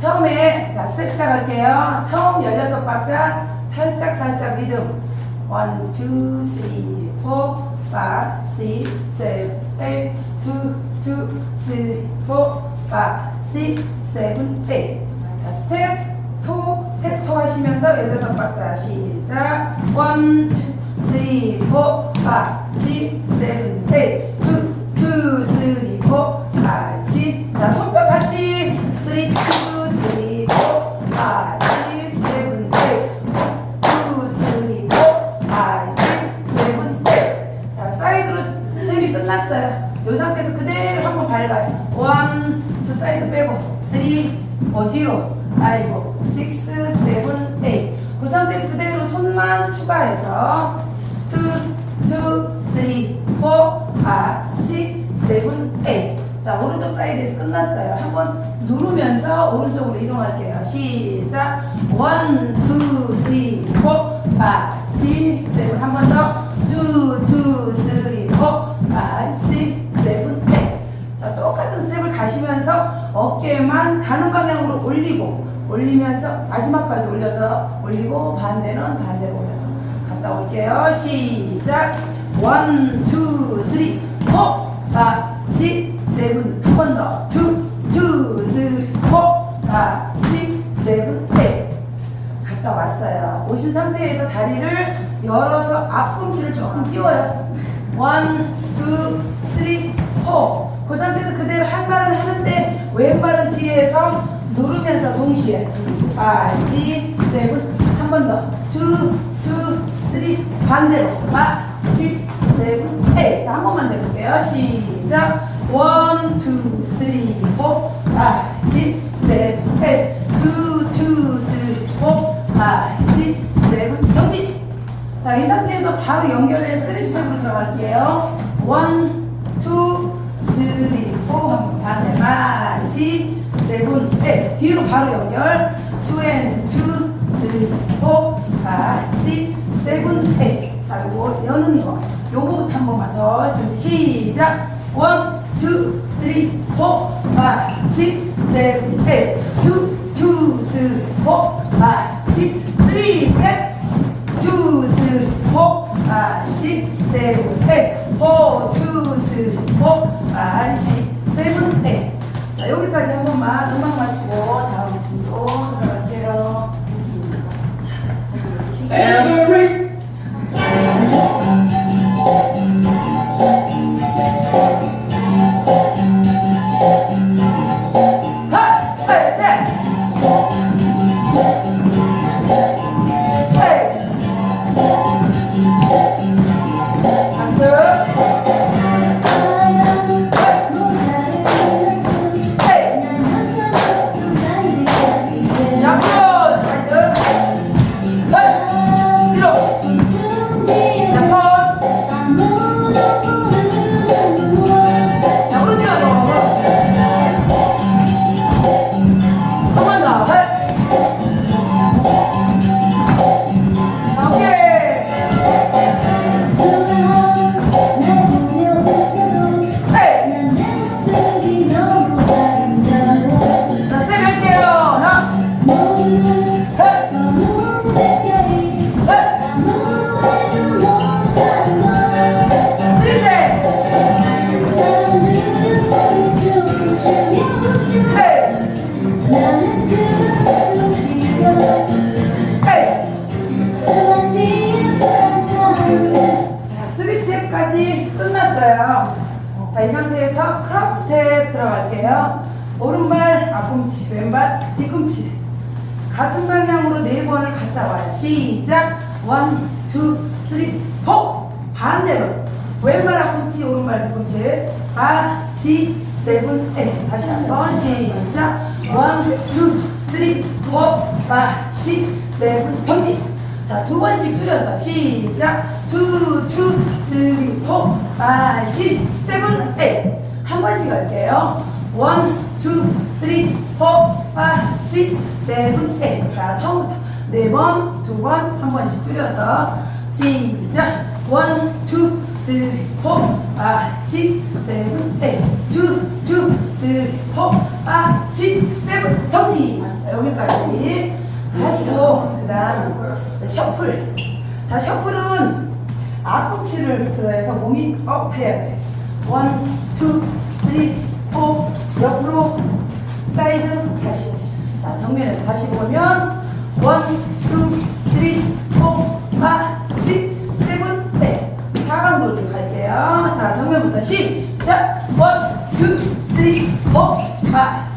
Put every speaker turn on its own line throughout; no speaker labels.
처음에 자 스텝 시작할게요. 처음 16박자 살짝 살짝 리듬. 1, 2, 3, 4, 5, 6, 7, 8 2, 2, 3, 4, 5, 6, 7, 8 자, 스텝 토, 스텝 토 하시면서 16박자 시작. 1, 2, 3, 4, 5, 6, 7, 8 어, 뒤로, 아이고, 식스, 세븐, 에잇. 그 상태에서 그대로 손만 추가해서, 투, 투, 쓰리, 포, 아, 식, 세븐, 에잇. 자, 오른쪽 사이드에서 끝났어요. 한번 누르면서 오른쪽으로 이동할게요. 시작. 원, 투, 쓰리, 포, 아, 식, 세븐. 한번 더. 어깨만 가는 방향으로 올리고 올리면서 마지막까지 올려서 올리고 반대는 반대로 올려서 갔다 올게요. 시작. 원, 투, 쓰리, 포, 아, 식, 세븐. 한번 더. 투, 투, 쓰리, 포, 아, 식, 세븐, 에잇. 갔다 왔어요. 오신 상태에서 다리를 열어서 앞꿈치를 조금 띄워요. 원, 투, 쓰리, 포. 그 상태에서 그대로 한 발을 하는데 왼발은 뒤에서 누르면서 동시에 5, 6, 7 한 번 더. 2, 2, 3 반대로. 5, 6, 7, 8 자, 한 번만 더 해볼게요. 시작. 1, 2, 3, 4 5, 6, 7, 8 2, 2, 3, 4 5, 6, 7, 정지! 자, 이 상태에서 바로 연결해서 3스텝으로 들어갈게요. 1, 뒤로 바로 연결. 투 앤, 투, 쓰리, 포, 마시, 세븐, 에 자, 요거 여는 거. 요거부터 한 번만 더. 준비, 시작. 원, 투, 쓰리, 포, 마시, 세븐, 쓰리, 포. 반대로. 왼발 앞꿈치, 오른발 뒤꿈치. 아, 시, 세븐, 에잇. 다시 한 번. 시작. 원, 투, 쓰리, 포, 파, 시, 세븐, 정지. 자, 두 번씩 줄여서 시작. 투, 투, 쓰리, 포, 파, 시, 세븐, 에잇. 한 번씩 할게요. 원, 투, 쓰리, 포, 파, 시, 세븐, 에잇. 자, 처음부터 네 번, 두 번, 한 번씩 줄여서 시작. 원, 투, 쓰리, 포, 파, 시, 세븐, 에잇. 투, 투, 쓰리, 포, 파, 시, 세븐, 정지. 여기까지. 자, 하시고, 그 다음, 자, 셔플. 자, 셔플은 앞꿈치를 들어서 몸이 업 해야 돼. 원, 투, 쓰리, 포, 옆으로, 사이드, 다시. 자, 정면에서 다시 보면, 원, 투, 쓰리, 자, 정면부터 시작. 원, 투, 쓰리, 포, 파,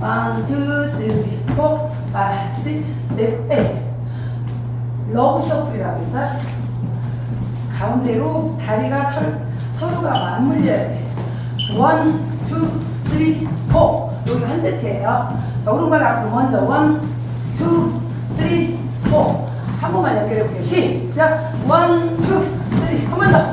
원, 투, 쓰리, 포, 파, 식, 세븐, 에잇 러브 셔플이라고 있어 가운데로 다리가 설, 서로가 맞물려야 돼 원, 투, 쓰리, 포. 여기 한 세트예요. 자, 오른발 앞으로 먼저 원, 투, 쓰리, 포. 한 번만 연결해 볼게요. 시작. 원, 투, 쓰리. 한번 더.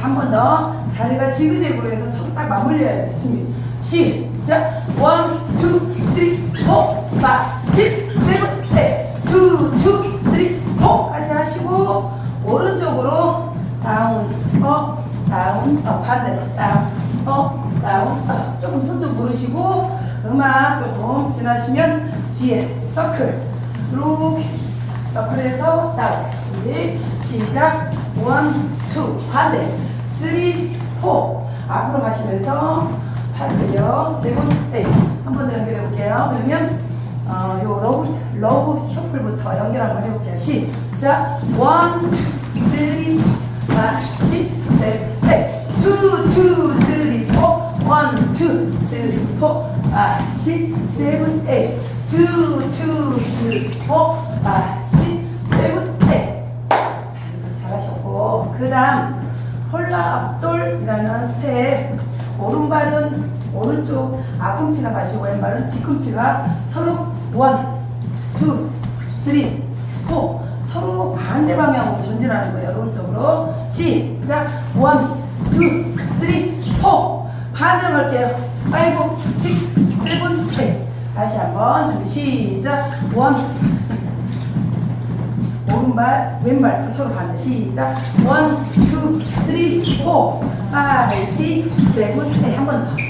한 번 더. 다리가 지그재그로 해서 서로 딱 맞물려야 돼. 준비. 시작. 원, 투, 쓰리, 포, 파, 십, 세븐, 에잇. 투, 투, 쓰리, 포까지 하시고 오른쪽으로 다운, 업, 다운, 업 반대로 다운, 업, 다운, 업 조금 손좀 부르시고 음악 조금 지나시면 뒤에 서클 이렇게 서클에서 다운 준비 시작 원, 투 반대 쓰리, 포 앞으로 가시면서 팔 들려 세븐, 에잇 한번 더 연결해 볼게요 그러면 어, 요 러브, 러브 셔플부터 연결 한번 해볼게요. 시작. 원, 투, 쓰리, 파, 십, 세븐, 에잇. 투, 투, 쓰리, 포. 원, 투, 쓰리, 포. 파, 십, 세븐, 에잇. 투. 왼발은 뒤꿈치가 서로 원, 투, 쓰리, 포. 서로 반대 방향으로 전진하는 거예요. 오른쪽으로. 시작. 원, 투, 쓰리, 포. 반대로 갈게요. 파이브, 식스, 세븐, 에잇 다시 한번 준비. 시작. 원, 오른발, 왼발. 서로 반대. 시작. 원, 투, 쓰리, 포. 파이, 식, 세븐, 에잇 한번 더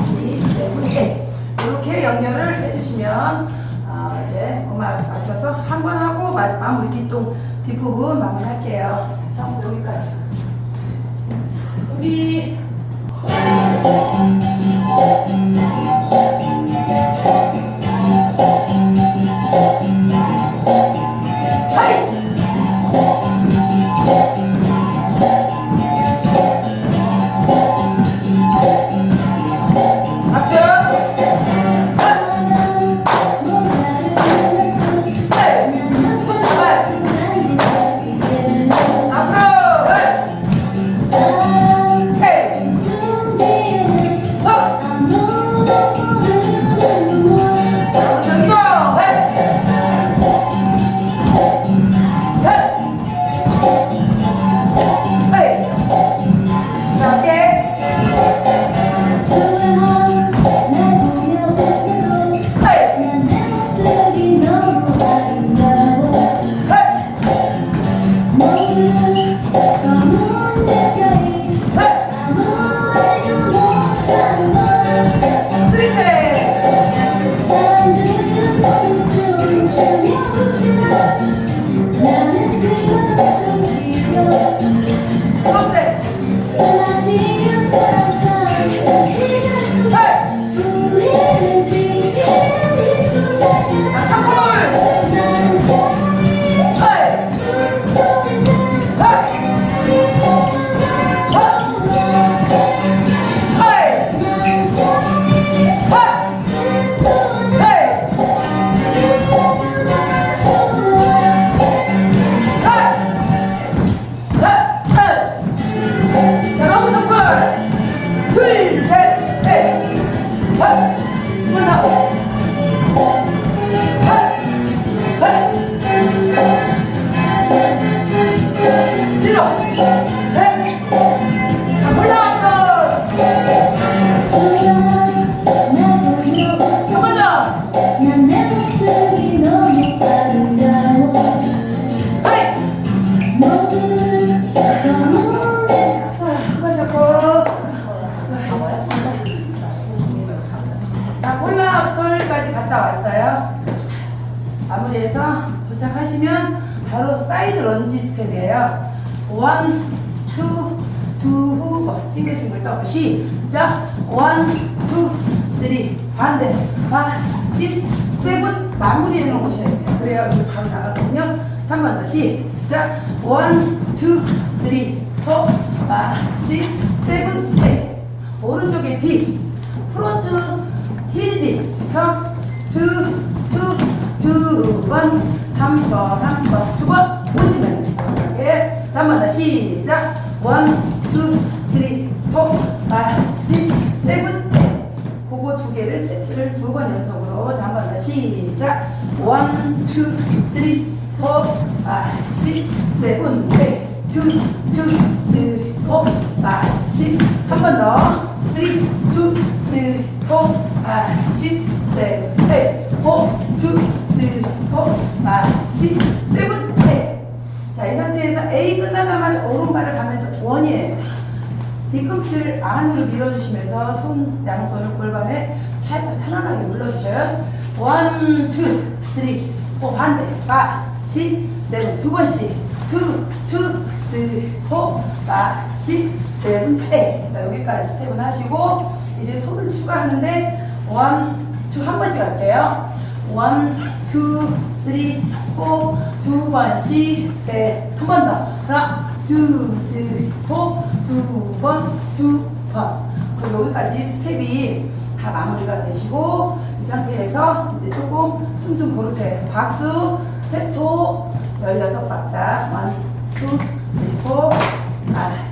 식, 세븐, 에잇 이렇게 연결을 해주시면 어, 이제 음악 맞춰서 한 번 하고 마, 마무리 뒷동 뒷부분 마무리할게요. 자, 처음부터 여기까지. 준비 원, 투, 쓰리. 반대. 파, 십, 세븐. 마무리해 놓으셔야 돼요. 그래야 우리 바로 나가거든요. 3번 더. 시작. 원, 투, 쓰리, 포, 파, 십, 세븐, 에잇. 오른쪽에 D. 프론트, 틸디. 3, 투, 투, 두 번, 한 번, 한 번, 두 번 오시면 돼요. 이렇게. 자, 한번 더 시작. 원, 투, 쓰리, 포, 파, 십, 세븐. 그거 두 개를 세트를 두 번 연속으로. 자, 한번 더 시작. 원, 투, 쓰리, 포, 파, 십, 세븐, 에잇. 투, 투, 쓰리, 포, 파, 십. 한번 더. 쓰리, 투, 쓰리, 포, 파, 십, 세븐, 에잇. 포, 투, 쓰리, 포, 파, 십, 세븐, 에잇. 자, 이 상태에서 A 끝나자마자 오른발을 가면서 원이에요. 뒤꿈치를 안으로 밀어주시면서 손, 양손을 골반에 살짝 편안하게 눌러주셔요. 원, 투, 쓰리, 포, 반대, 파, 십, 세븐, 두 번씩. 투, 투, 쓰리, 포, 파, 십, 세븐, 에잇. 자, 여기까지 스텝은 하시고, 이제 손을 추가하는데, 원, 투, 한 번씩 할게요. 원, 투, 쓰리, 포, 두 번씩, 셋, 한 번 더. 하나, 둘, 쓰리, 포, 두 번, 두 번. 그럼 여기까지 스텝이 다 마무리가 되시고, 이 상태에서 이제 조금 숨 좀 고르세요. 박수, 스텝 토, 16박자. 원, 투, 쓰리, 포, 아,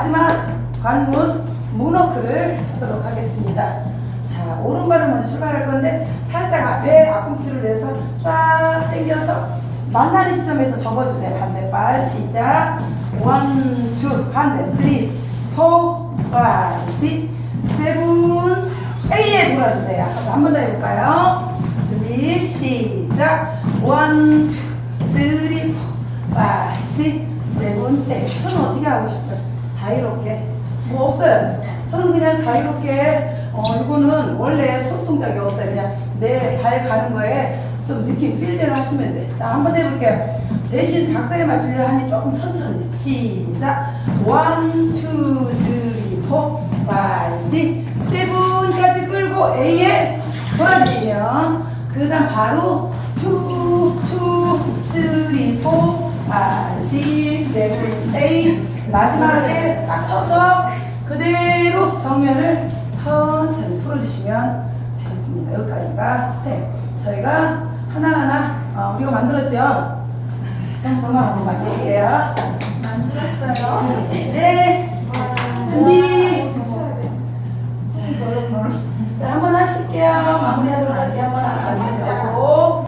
마지막 관문 문워크를 하도록 하겠습니다. 자 오른발을 먼저 출발할 건데 살짝 앞에 앞꿈치를 내서 쫙 당겨서 만나는 시점에서 접어주세요. 반대발 시작. 원, 투, 반대, 쓰리, 포, 파, 십, 세븐, 에이에 돌아주세요. 한번 더 해볼까요? 준비, 시작. 원, 투, 쓰리, 포, 파, 십, 세븐, 에이. 손은 어떻게 하고 싶어요? 자유롭게. 뭐 없어요. 손은 그냥 자유롭게, 어, 이거는 원래 손 동작이 없어요. 그냥 내 발 가는 거에 좀 느낌 필대로 하시면 돼. 자, 한번 해볼게요. 대신 박자에 맞추려 하니 조금 천천히. 시작. 원, 투, 쓰리, 포, 파이, 식, 세븐까지 끌고 A에 돌아주시면 그 다음 바로 투, 투, 쓰리, 포, 파이, 식, 세븐, A 마지막에 딱 서서 그대로 정면을 천천히 풀어주시면 되겠습니다. 여기까지가 스텝. 저희가 하나하나 어, 우리가 만들었죠? 자, 그만 한번 마칠게요.
만들었어요.
네, 준비. 자, 한번 하실게요. 마무리하도록 할게요. 한번 하고.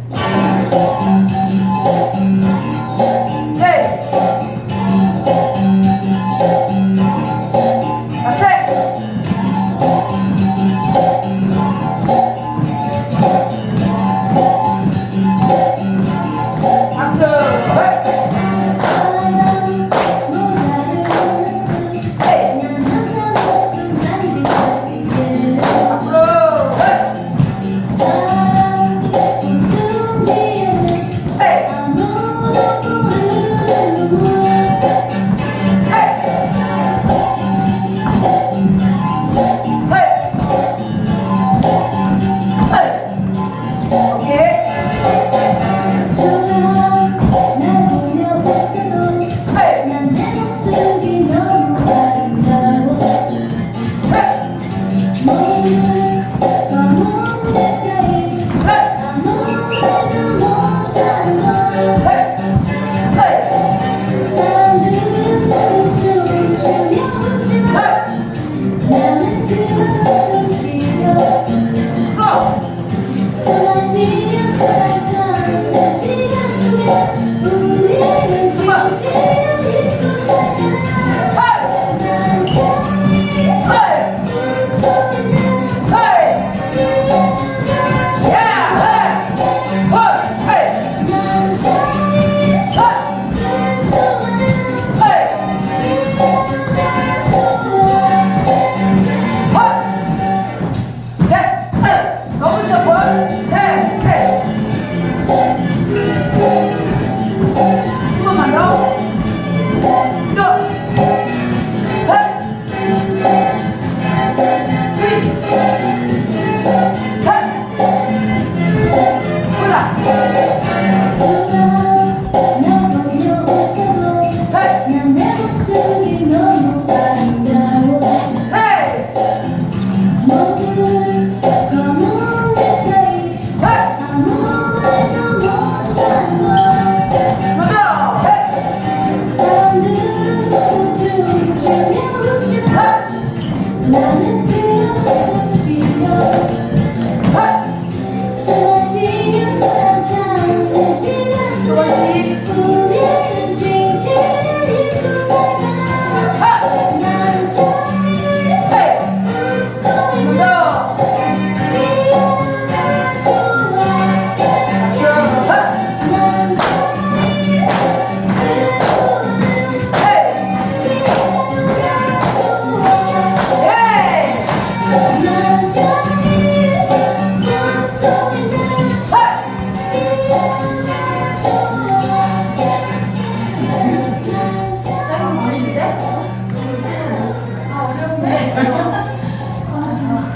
you know